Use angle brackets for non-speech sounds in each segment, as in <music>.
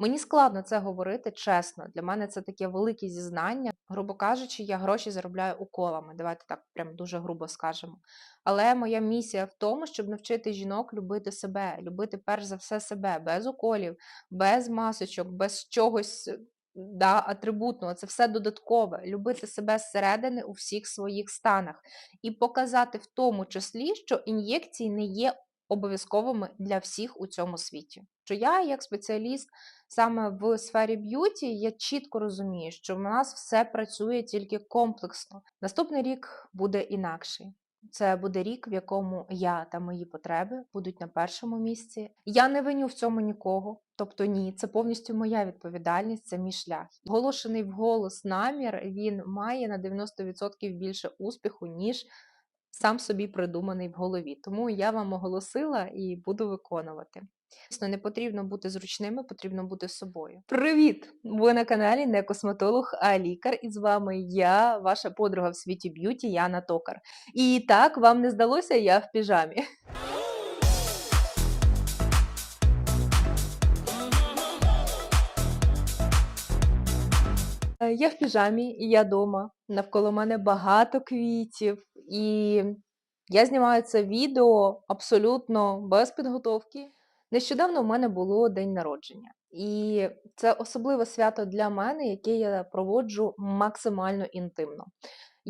Мені складно це говорити чесно. Для мене це таке велике зізнання. Грубо кажучи, я гроші заробляю уколами. Давайте так прям дуже грубо скажемо. Але моя місія в тому, щоб навчити жінок любити себе, любити перш за все себе, без уколів, без масочок, без чогось да, атрибутного. Це все додаткове. Любити себе зсередини у всіх своїх станах і показати в тому числі, що ін'єкції не є обов'язковими для всіх у цьому світі. Що я, як спеціаліст саме в сфері б'юті, я чітко розумію, що в нас все працює тільки комплексно. Наступний рік буде інакший. Це буде рік, в якому я та мої потреби будуть на першому місці. Я не виню в цьому нікого. Тобто, ні, це повністю моя відповідальність, це мій шлях. Оголошений вголос намір він має на 90% більше успіху, ніж сам собі придуманий в голові. Тому я вам оголосила і буду виконувати. Звісно, не потрібно бути зручними, потрібно бути собою. Привіт! Ви на каналі не косметолог, а лікар. І з вами я, ваша подруга в світі б'юті Яна Токар. І так, вам не здалося, я в піжамі. Е, Я в піжамі, я вдома. Навколо мене багато квітів, і я знімаю це відео абсолютно без підготовки. Нещодавно в мене було день народження, і це особливе свято для мене, яке я проводжу максимально інтимно.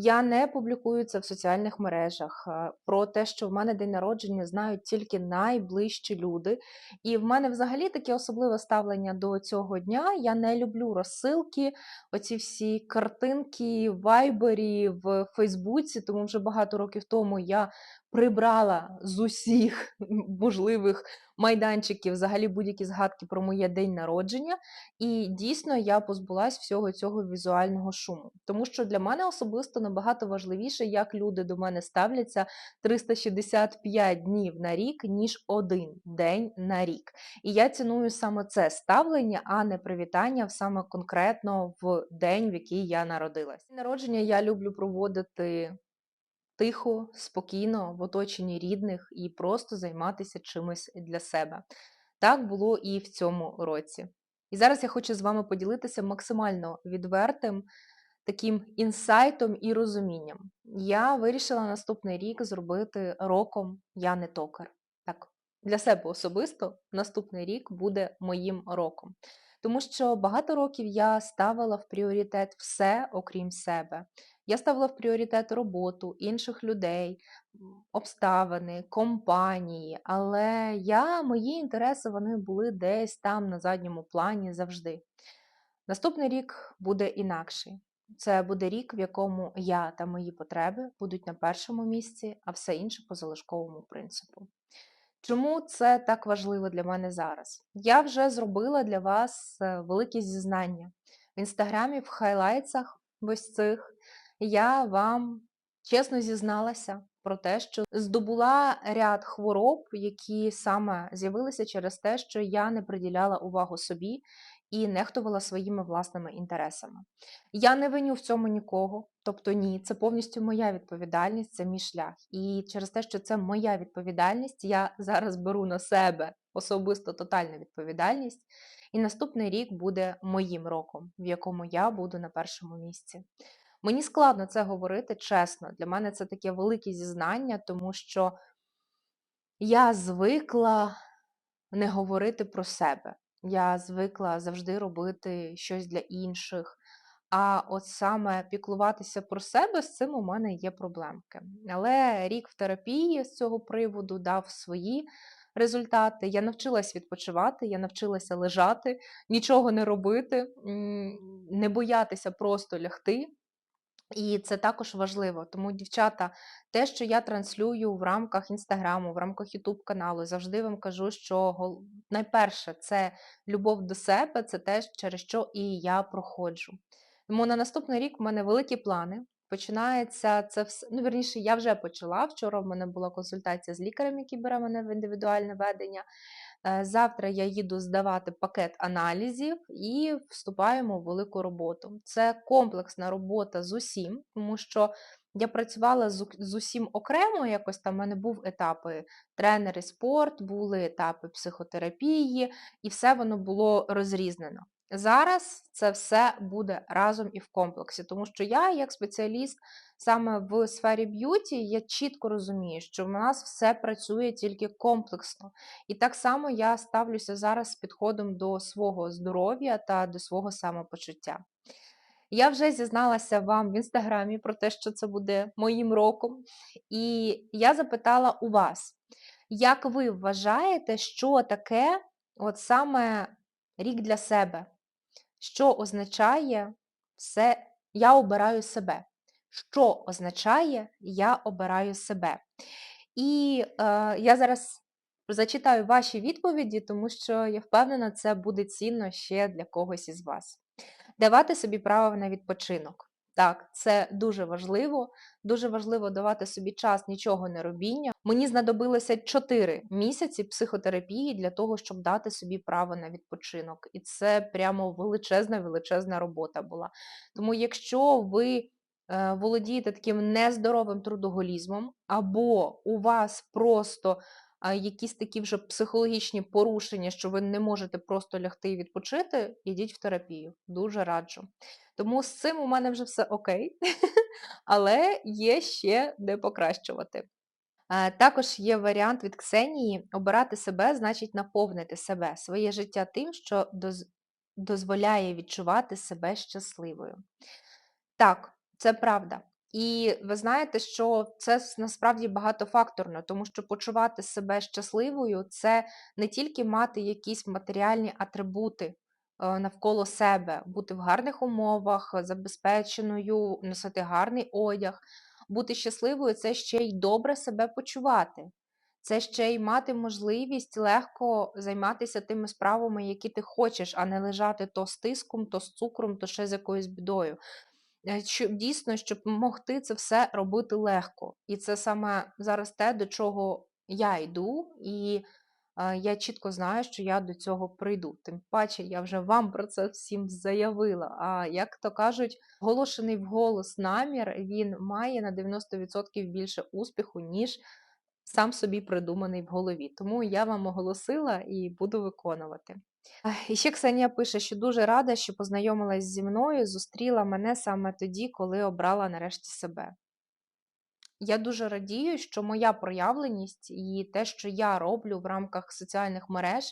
Я не публікую це в соціальних мережах. е, Про те, що в мене день народження, знають тільки найближчі люди. І в мене взагалі таке особливе ставлення до цього дня. Я не люблю розсилки, оці всі картинки Вайбері, в Фейсбуці, тому вже багато років тому я прибрала з усіх можливих майданчиків взагалі будь-які згадки про моє день народження. І дійсно я позбулась всього цього візуального шуму. Тому що для мене особисто набагато важливіше, як люди до мене ставляться 365 днів на рік, ніж один день на рік. І я ціную саме це ставлення, а не привітання саме конкретно в день, в який я народилась. Народження я люблю проводити тихо, спокійно, в оточенні рідних і просто займатися чимось для себе. Так було і в цьому році. І зараз я хочу з вами поділитися максимально відвертим таким інсайтом і розумінням. Я вирішила наступний рік зробити роком Я не токар. Так, для себе особисто наступний рік буде моїм роком. Тому що багато років я ставила в пріоритет все, окрім себе. Я ставила в пріоритет роботу, інших людей, обставини, компанії, але я, мої інтереси вони були десь там на задньому плані завжди. Наступний рік буде інакший. Це буде рік, в якому я та мої потреби будуть на першому місці, а все інше по залишковому принципу. Чому це так важливо для мене зараз? Я вже зробила для вас е, велике зізнання. В інстаграмі в хайлайтсах ось цих я вам чесно зізналася про те, що здобула ряд хвороб, які саме з'явилися через те, що я не приділяла увагу собі і нехтувала своїми власними інтересами. Я не виню в цьому нікого, тобто ні, це повністю моя відповідальність, це мій шлях. І через те, що це моя відповідальність, я зараз беру на себе особисто тотальну відповідальність. І наступний рік буде моїм роком, в якому я буду на першому місці. Мені складно це говорити чесно. Для мене це таке велике зізнання, тому що я звикла не говорити про себе. Я звикла завжди робити щось для інших. А от саме піклуватися про себе з цим у мене є проблемки. Але рік в терапії з цього приводу дав свої результати. Я навчилась відпочивати, я навчилася лежати, нічого не робити, не боятися просто лягти. І це також важливо. Тому, дівчата, те, що я транслюю в рамках інстаграму, в рамках Ютуб каналу, завжди вам кажу, що найперше це любов до себе, це те, через що і я проходжу. Тому на наступний рік в мене великі плани. Починається це все. Ну, вірніше, я вже почала. Вчора в мене була консультація з лікарем, який бере мене в індивідуальне ведення. Е, Завтра я їду здавати пакет аналізів і вступаємо в велику роботу. Це комплексна робота з усім, тому що я працювала з, усім окремо, якось там в мене був етапи тренери спорт, були етапи психотерапії, і все воно було розрізнено. Зараз це все буде разом і в комплексі, тому що я, як спеціаліст саме в сфері б'юті, я чітко розумію, що в нас все працює тільки комплексно. І так само я ставлюся зараз з підходом до свого здоров'я та до свого самопочуття. Я вже зізналася вам в інстаграмі про те, що це буде моїм роком, і я запитала у вас, як ви вважаєте, що таке от саме рік для себе? Що означає все я обираю себе? Що означає я обираю себе? І е, я зараз зачитаю ваші відповіді, тому що я впевнена, це буде цінно ще для когось із вас. Давати собі право на відпочинок. Так, це дуже важливо. Дуже важливо давати собі час нічого не робіння. Мені знадобилося 4 місяці психотерапії для того, щоб дати собі право на відпочинок. І це прямо величезна, величезна робота була. Тому, якщо ви е, володієте таким нездоровим трудоголізмом, або у вас просто якісь такі вже психологічні порушення, що ви не можете просто лягти і відпочити, ідіть в терапію. Дуже раджу. Тому з цим у мене вже все окей, <laughs> але є ще де покращувати. Також є варіант від Ксенії: обирати себе значить наповнити себе, своє життя тим, що доз- дозволяє відчувати себе щасливою. Так, це правда. І ви знаєте, що це насправді багатофакторно, тому що почувати себе щасливою це не тільки мати якісь матеріальні атрибути е, навколо себе, бути в гарних умовах, е, забезпеченою, носити гарний одяг. Бути щасливою це ще й добре себе почувати. Це ще й мати можливість легко займатися тими справами, які ти хочеш, а не лежати то з тиском, то з цукром, то ще з якоюсь бідою. Е, Щоб дійсно, щоб могти це все робити легко. І це саме зараз те, до чого я йду, і е, я чітко знаю, що я до цього прийду. Тим паче, я вже вам про це всім заявила. А як то кажуть, оголошений вголос намір він має на 90% більше успіху, ніж сам собі придуманий в голові. Тому я вам оголосила і буду виконувати. І ще Ксенія пише, що дуже рада, що познайомилась зі мною, зустріла мене саме тоді, коли обрала нарешті себе. Я дуже радію, що моя проявленість і те, що я роблю в рамках соціальних мереж,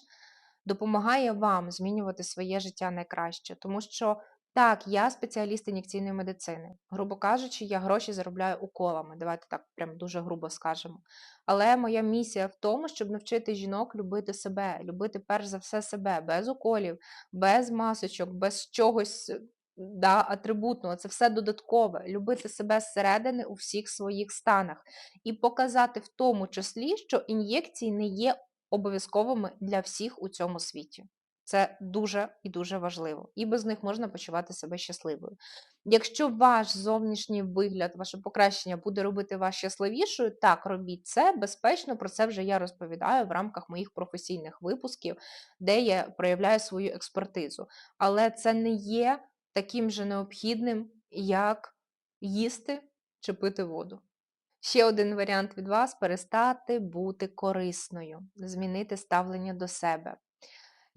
допомагає вам змінювати своє життя найкраще. Тому що так, я спеціаліст ін'єкційної медицини. Грубо кажучи, я гроші заробляю уколами. Давайте так прям дуже грубо скажемо. Але моя місія в тому, щоб навчити жінок любити себе, любити перш за все себе, без уколів, без масочок, без чогось да, атрибутного. Це все додаткове. Любити себе зсередини у всіх своїх станах. І показати в тому числі, що ін'єкції не є обов'язковими для всіх у цьому світі. Це дуже і дуже важливо. І без них можна почувати себе щасливою. Якщо ваш зовнішній вигляд, ваше покращення буде робити вас щасливішою, так, робіть це безпечно. Про це вже я розповідаю в рамках моїх професійних випусків, де я проявляю свою експертизу. Але це не є таким же необхідним, як їсти чи пити воду. Ще один варіант від вас перестати бути корисною, змінити ставлення до себе.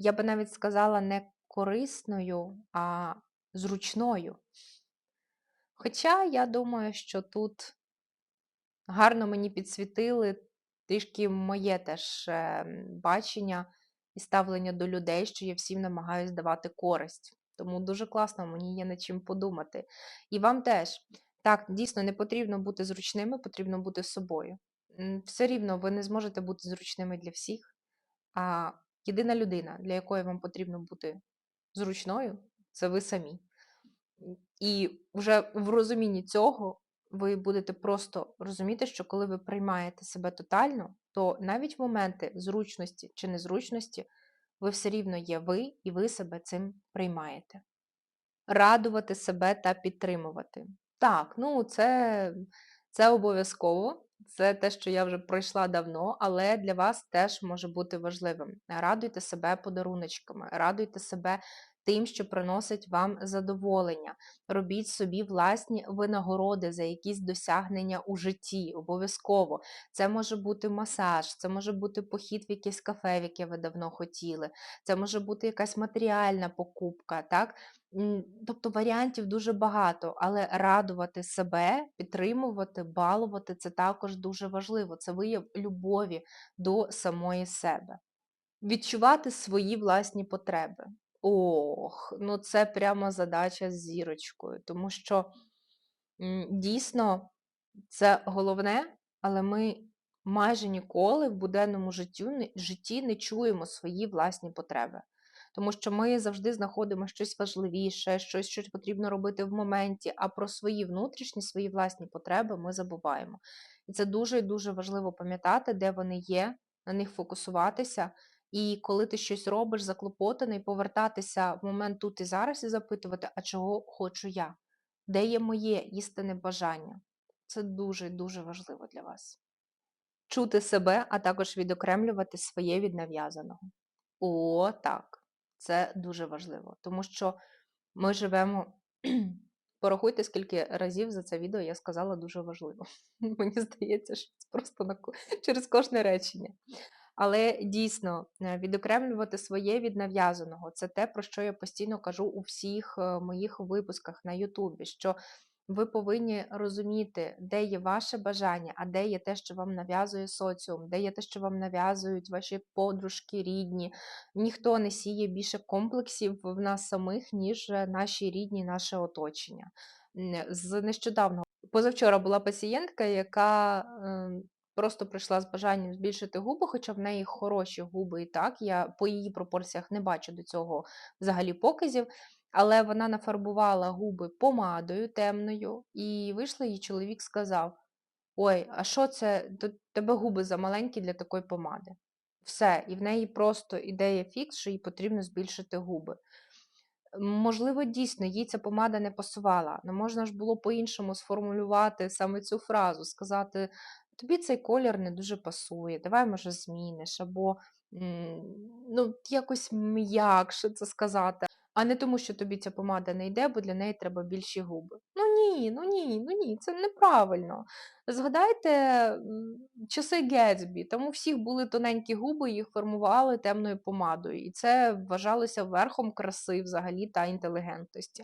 Я би навіть сказала не корисною, а зручною. Хоча я думаю, що тут гарно мені підсвітили трішки моє теж е, бачення і ставлення до людей, що я всім намагаюсь давати користь. Тому дуже класно, мені є над чим подумати. І вам теж. Так, дійсно, не потрібно бути зручними, потрібно бути собою. Все рівно ви не зможете бути зручними для всіх. А єдина людина, для якої вам потрібно бути зручною, це ви самі. І вже в розумінні цього ви будете просто розуміти, що коли ви приймаєте себе тотально, то навіть в моменти зручності чи незручності ви все рівно є ви, і ви себе цим приймаєте. Радувати себе та підтримувати. Так, ну це, це обов'язково. Це те, що я вже пройшла давно, але для вас теж може бути важливим. Радуйте себе подаруночками, радуйте себе тим, що приносить вам задоволення. Робіть собі власні винагороди за якісь досягнення у житті, обов'язково. Це може бути масаж, це може бути похід в якесь кафе, в яке ви давно хотіли, це може бути якась матеріальна покупка. так? Тобто варіантів дуже багато, але радувати себе, підтримувати, балувати це також дуже важливо. Це вияв любові до самої себе. Відчувати свої власні потреби. Ох, ну це прямо задача з зірочкою, тому що дійсно це головне, але ми майже ніколи в буденному житті, не- житті не чуємо свої власні потреби. Тому що ми завжди знаходимо щось важливіше, щось, що потрібно робити в моменті, а про свої внутрішні, свої власні потреби ми забуваємо. І це дуже і дуже важливо пам'ятати, де вони є, на них фокусуватися. І коли ти щось робиш, заклопотаний, повертатися в момент тут і зараз і запитувати, а чого хочу я? Де є моє істинне бажання? Це дуже-дуже важливо для вас. Чути себе, а також відокремлювати своє від нав'язаного. О, так. Це дуже важливо, тому що ми живемо. <clears throat> Порахуйте, скільки разів за це відео я сказала дуже важливо. <laughs> Мені здається, що це просто на... через кожне речення. Але дійсно, е, відокремлювати своє від нав'язаного це те, про що я постійно кажу у всіх е, моїх випусках на Ютубі. Що ви повинні розуміти, де є ваше бажання, а де є те, що вам нав'язує соціум, де є те, що вам нав'язують ваші подружки, рідні. Ніхто не сіє більше комплексів в нас самих, ніж е, наші рідні, наше оточення. З нещодавно позавчора була пацієнтка, яка ем, просто прийшла з бажанням збільшити губи, хоча в неї хороші губи і так. Я по її пропорціях не бачу до цього взагалі показів. Але вона нафарбувала губи помадою темною, і вийшла її чоловік сказав: Ой, а що це? Т- Тебе губи замаленькі для такої помади. Все, і в неї просто ідея фікс, що їй потрібно збільшити губи. Можливо, дійсно, їй ця помада не пасувала, але можна ж було по-іншому сформулювати саме цю фразу, сказати: тобі цей колір не дуже пасує, давай, може, зміниш, або ну, якось м'якше це сказати. А не тому, що тобі ця помада не йде, бо для неї треба більші губи. Ну ні, ну ні, ну ні, це неправильно. Згадайте часи Гетсбі, там у всіх були тоненькі губи, їх формували темною помадою. І це вважалося верхом краси взагалі та інтелігентності.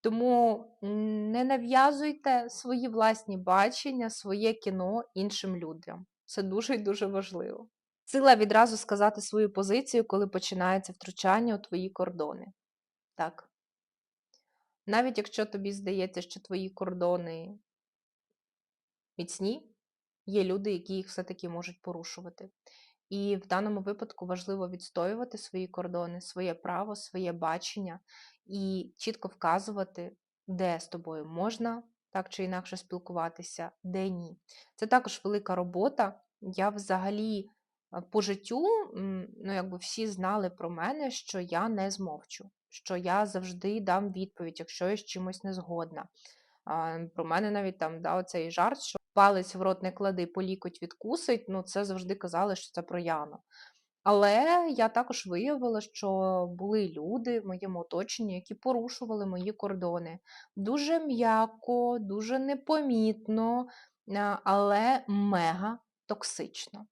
Тому не нав'язуйте свої власні бачення, своє кіно іншим людям. Це дуже і дуже важливо. Сила відразу сказати свою позицію, коли починається втручання у твої кордони. Так. Навіть якщо тобі здається, що твої кордони міцні, є люди, які їх все-таки можуть порушувати. І в даному випадку важливо відстоювати свої кордони, своє право, своє бачення і чітко вказувати, де з тобою можна так чи інакше спілкуватися, де ні. Це також велика робота. Я взагалі по життю, ну якби всі знали про мене, що я не змовчу, що я завжди дам відповідь, якщо я з чимось не згодна. Про мене навіть там да, оцей жарт, що палець в рот не клади, по лікоть відкусить, ну це завжди казали, що це про Яну. Але я також виявила, що були люди в моєму оточенні, які порушували мої кордони. Дуже м'яко, дуже непомітно, але мега токсично.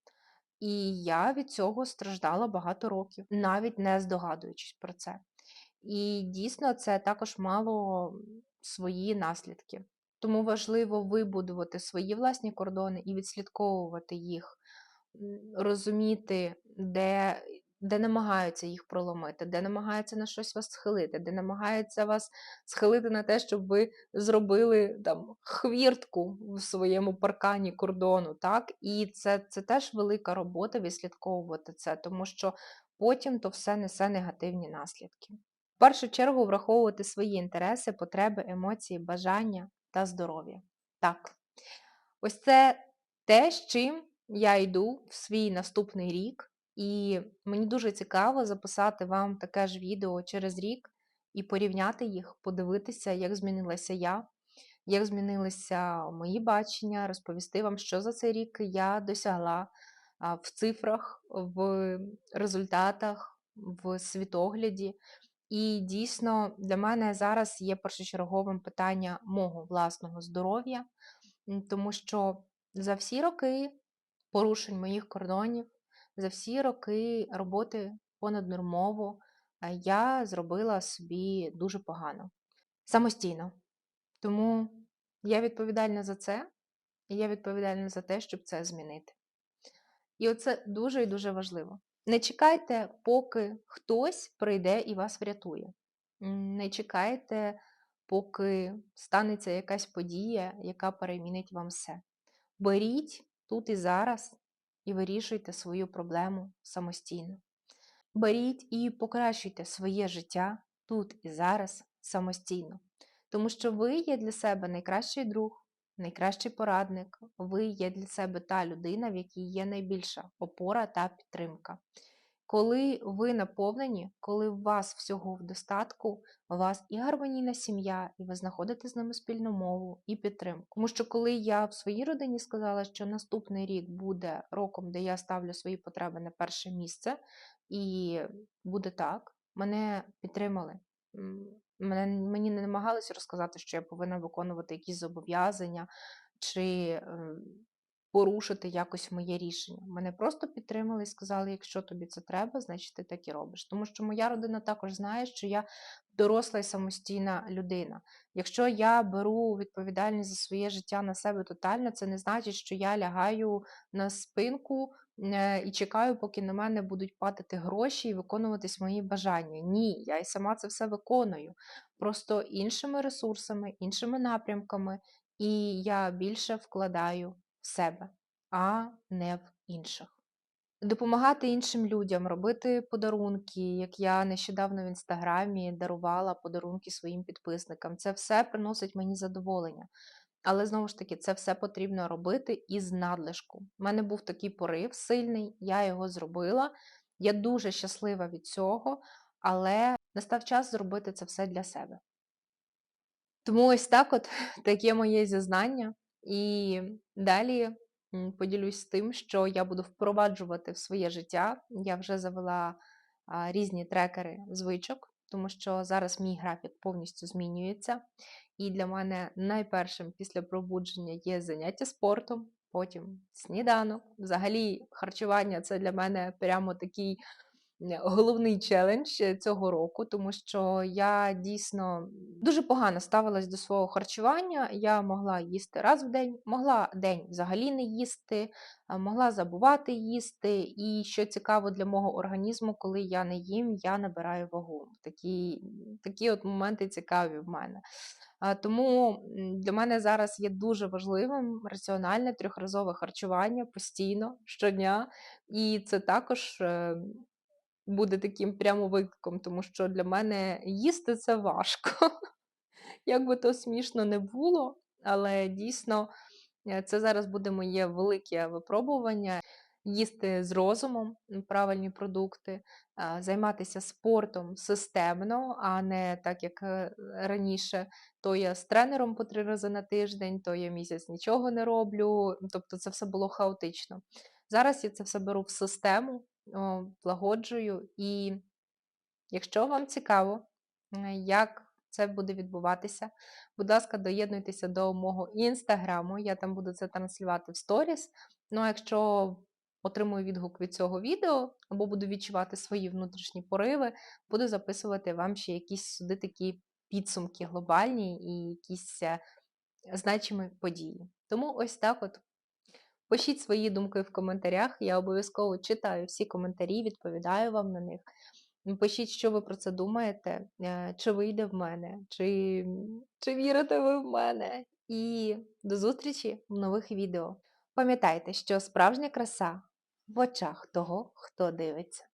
І я від цього страждала багато років, навіть не здогадуючись про це. І дійсно це також мало свої наслідки. Тому важливо вибудувати свої власні кордони і відслідковувати їх, розуміти, де, де намагаються їх проломити, де намагаються на щось вас схилити, де намагаються вас схилити на те, щоб ви зробили там хвіртку в своєму паркані кордону. так? І це, це теж велика робота відслідковувати це, тому що потім то все несе негативні наслідки. В першу чергу враховувати свої інтереси, потреби, емоції, бажання та здоров'я. Так, ось це те, з чим я йду в свій наступний рік, і мені дуже цікаво записати вам таке ж відео через рік і порівняти їх, подивитися, як змінилася я, як змінилися мої бачення, розповісти вам, що за цей рік я досягла в цифрах, в результатах, в світогляді. І дійсно для мене зараз є першочерговим питання мого власного здоров'я, тому що за всі роки порушень моїх кордонів, за всі роки роботи понаднормово е, я зробила собі дуже погано самостійно. Тому я відповідальна за це, і я відповідальна за те, щоб це змінити. І оце дуже і дуже важливо. Не чекайте, поки хтось прийде і вас врятує. Не чекайте, поки станеться якась подія, яка перемінить вам все. Беріть тут і зараз і вирішуйте свою проблему самостійно. Беріть і покращуйте своє життя тут і зараз самостійно. Тому що ви є для себе найкращий друг, найкращий порадник, ви є для себе та людина, в якій є найбільша опора та підтримка. Коли ви наповнені, коли у вас всього в достатку, у вас і гармонійна сім'я, і ви знаходите з ними спільну мову і підтримку. Тому що коли я в своїй родині сказала, що наступний рік буде роком, де я ставлю свої потреби на перше місце, і буде так, мене підтримали. Мене, мені не намагалися розказати, що я повинна виконувати якісь зобов'язання чи ем, порушити якось моє рішення. Мене просто підтримали і сказали, якщо тобі це треба, значить ти так і робиш. Тому що моя родина також знає, що я доросла і самостійна людина. Якщо я беру відповідальність за своє життя на себе тотально, це не значить, що я лягаю на спинку і чекаю, поки на мене будуть падати гроші і виконуватись мої бажання. Ні, я і сама це все виконую. Просто іншими ресурсами, іншими напрямками, і я більше вкладаю в себе, а не в інших. Допомагати іншим людям, робити подарунки, як я нещодавно в інстаграмі дарувала подарунки своїм підписникам. Це все приносить мені задоволення. Але знову ж таки, це все потрібно робити із надлишку. У мене був такий порив сильний, я його зробила. Я дуже щаслива від цього, але настав час зробити це все для себе. Тому ось так от <laughs> таке моє зізнання. І далі поділюсь тим, що я буду впроваджувати в своє життя. Я вже завела різні трекери звичок, тому що зараз мій графік повністю змінюється. І для мене найпершим після пробудження є заняття спортом, потім сніданок. Взагалі, харчування це для мене прямо такий головний челендж е, цього року, тому що я дійсно дуже погано ставилась до свого харчування. Я могла їсти раз в день, могла день взагалі не їсти, могла забувати їсти. І що цікаво для мого організму, коли я не їм, я набираю вагу. Такі, такі от моменти цікаві в мене. Тому для мене зараз є дуже важливим раціональне трьохразове харчування постійно щодня, і це також е, буде таким прямо викликом, тому що для мене їсти це важко. <laughs> Як би то смішно не було, але дійсно е, це зараз буде моє велике випробування. Їсти з розумом правильні продукти, займатися спортом системно, а не так, як е, раніше. То я з тренером по три рази на тиждень, то я місяць нічого не роблю. Тобто це все було хаотично. Зараз я це все беру в систему, о, влагоджую і Якщо вам цікаво, е, як це буде відбуватися, будь ласка, доєднуйтеся до мого інстаграму, я там буду це транслювати в сторіс. Ну, а якщо отримую відгук від цього відео, або буду відчувати свої внутрішні пориви, буду записувати вам ще якісь сюди такі підсумки глобальні і якісь е, значимі події. Тому ось так от. Пишіть свої думки в коментарях, я обов'язково читаю всі коментарі, відповідаю вам на них. Пишіть, що ви про це думаєте, е, чи вийде в мене, чи, чи вірите ви в мене. І до зустрічі в нових відео. Пам'ятайте, що справжня краса в очах того, хто дивиться.